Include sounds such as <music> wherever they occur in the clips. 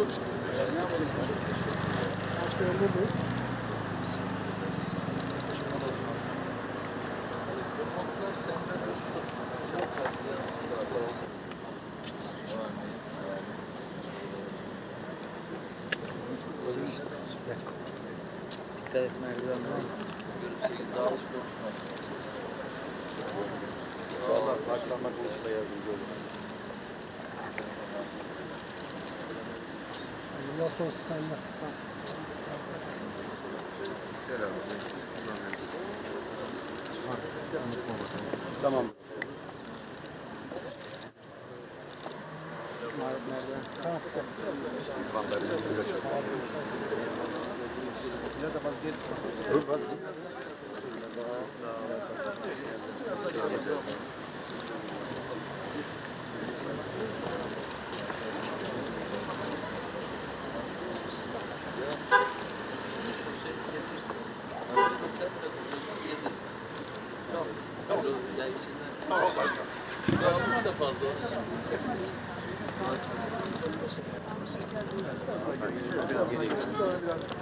Başka miyiz? Dikkat et merdivenler. Dağılış konuşmak. Valla başkanla konusunda yardımcı olmaz. Bundan sonrası sende. Tamam. Merdiven. Tamam. Dur bak. Şey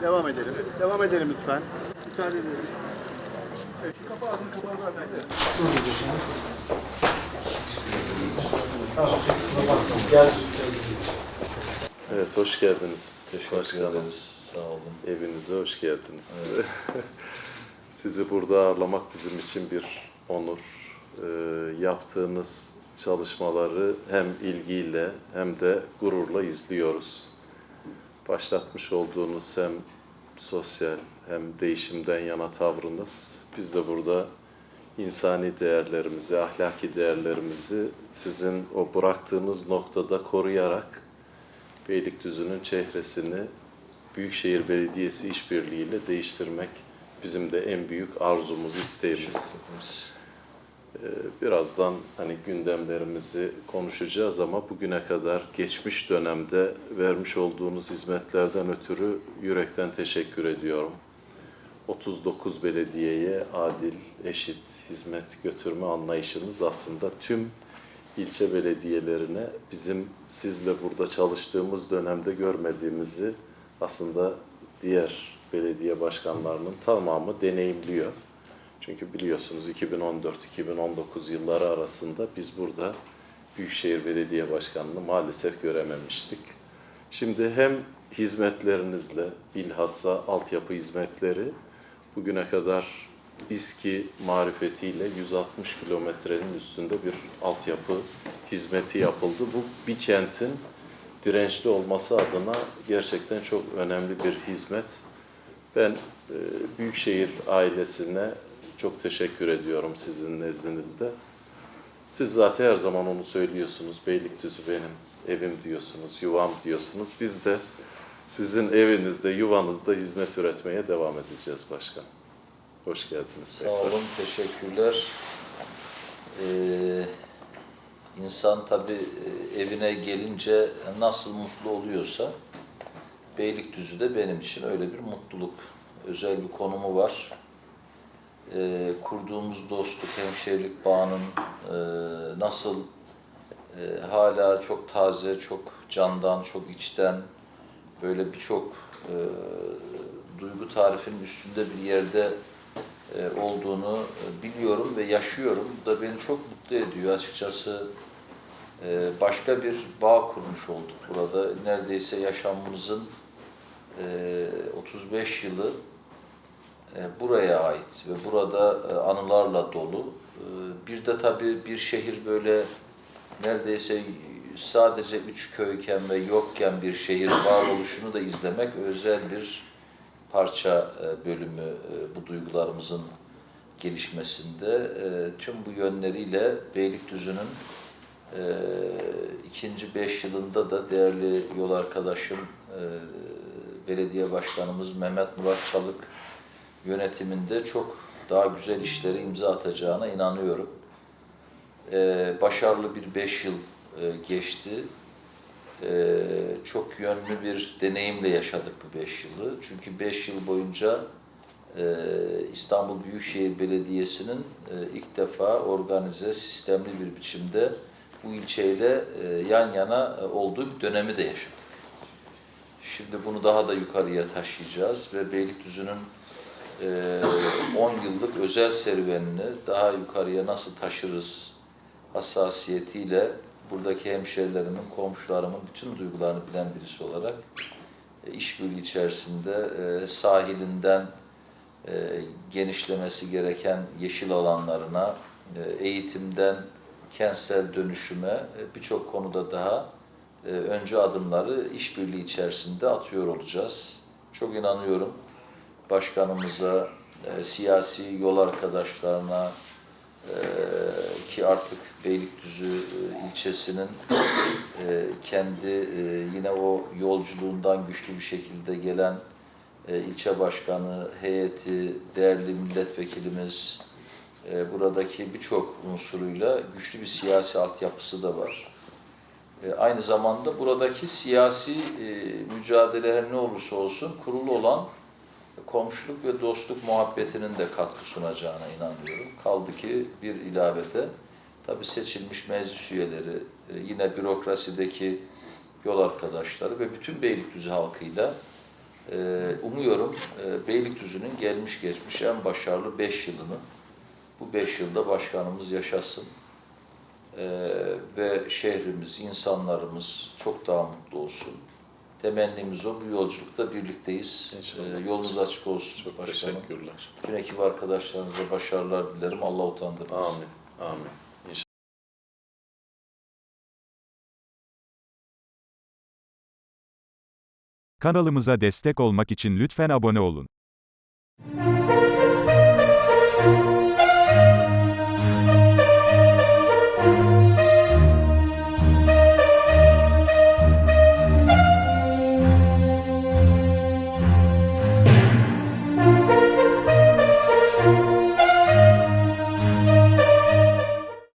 Devam edelim. Devam edelim lütfen. Müsaade edelim. Evet, hoş geldiniz. Teşekkür ederiz. Sağ olun. Evinize hoş geldiniz. <laughs> Sizi burada ağırlamak bizim için bir onur. Ee, yaptığınız çalışmaları hem ilgiyle hem de gururla izliyoruz. Başlatmış olduğunuz hem sosyal hem değişimden yana tavrınız. Biz de burada insani değerlerimizi, ahlaki değerlerimizi sizin o bıraktığınız noktada koruyarak Beylikdüzü'nün çehresini Büyükşehir Belediyesi işbirliğiyle değiştirmek bizim de en büyük arzumuz, isteğimiz. Ee, Birazdan hani gündemlerimizi konuşacağız ama bugüne kadar geçmiş dönemde vermiş olduğunuz hizmetlerden ötürü yürekten teşekkür ediyorum. 39 belediyeye adil, eşit hizmet götürme anlayışınız aslında tüm ilçe belediyelerine bizim sizle burada çalıştığımız dönemde görmediğimizi aslında diğer belediye başkanlarının tamamı deneyimliyor. Çünkü biliyorsunuz 2014-2019 yılları arasında biz burada Büyükşehir Belediye Başkanlığı maalesef görememiştik. Şimdi hem hizmetlerinizle bilhassa altyapı hizmetleri bugüne kadar İSKİ marifetiyle 160 kilometrenin üstünde bir altyapı hizmeti yapıldı. Bu bir kentin dirençli olması adına gerçekten çok önemli bir hizmet. Ben e, Büyükşehir ailesine çok teşekkür ediyorum sizin nezdinizde. Siz zaten her zaman onu söylüyorsunuz. Beylikdüzü benim evim diyorsunuz, yuvam diyorsunuz. Biz de sizin evinizde, yuvanızda hizmet üretmeye devam edeceğiz başkan. Hoş geldiniz. Sağ olun, teşekkürler. Ee, insan tabii e, evine gelince nasıl mutlu oluyorsa Beylikdüzü de benim için öyle bir mutluluk. Özel bir konumu var. Ee, kurduğumuz dostluk, hemşehrilik bağının e, nasıl e, hala çok taze, çok candan, çok içten böyle birçok e, duygu tarifinin üstünde bir yerde e, olduğunu e, biliyorum ve yaşıyorum. Bu da beni çok mutlu ediyor açıkçası. E, Başka bir bağ kurmuş olduk burada. Neredeyse yaşamımızın e, 35 yılı buraya ait ve burada anılarla dolu. Bir de tabii bir şehir böyle neredeyse sadece üç köyken ve yokken bir şehir varoluşunu da izlemek özel bir parça e, bölümü e, bu duygularımızın gelişmesinde. E, Tüm bu yönleriyle Beylikdüzü'nün ikinci beş yılında da değerli yol arkadaşım belediye başkanımız Mehmet Murat Çalık yönetiminde çok daha güzel işlere imza atacağına inanıyorum. Başarılı bir beş yıl geçti. Ee, çok yönlü bir deneyimle yaşadık bu beş yılı. Çünkü beş yıl boyunca e, İstanbul Büyükşehir Belediyesi'nin e, ilk defa organize, sistemli bir biçimde bu ilçeyle e, yan yana e, olduğu bir dönemi de yaşadık. Şimdi bunu daha da yukarıya taşıyacağız ve Beylikdüzü'nün e, 10 yıllık özel serüvenini daha yukarıya nasıl taşırız hassasiyetiyle buradaki hemşerilerimin, komşularımın bütün duygularını bilen birisi olarak e, işbirliği içerisinde e, sahilinden e, genişlemesi gereken yeşil alanlarına, eğitimden kentsel dönüşüme birçok konuda daha önce adımları işbirliği içerisinde atıyor olacağız. Çok inanıyorum başkanımıza, siyasi yol arkadaşlarına ki artık Beylikdüzü e, ilçesinin e, kendi e, yine o yolculuğundan güçlü bir şekilde gelen ilçe başkanı, heyeti, değerli milletvekilimiz, buradaki birçok unsuruyla güçlü bir siyasi altyapısı da var. Aynı zamanda buradaki siyasi mücadele her ne olursa olsun kurulu olan komşuluk ve dostluk muhabbetinin de katkı sunacağına inanıyorum. Kaldı ki bir ilavede tabii seçilmiş meclis üyeleri, e, yine bürokrasideki yol arkadaşları ve bütün Beylikdüzü halkıyla e, umuyorum e, Beylikdüzü'nün gelmiş geçmiş en başarılı beş yılını bu beş yılda başkanımız yaşasın. Ve şehrimiz, insanlarımız çok daha mutlu olsun. Temennimiz o. Bu yolculukta birlikteyiz. İnşallah. Ee, yolunuz açık olsun Çok başkanım. teşekkürler. Bütün ekip arkadaşlarınıza başarılar dilerim. Allah utandırmasın. Amin. Amin. İnşallah. Kanalımıza destek olmak için lütfen abone olun.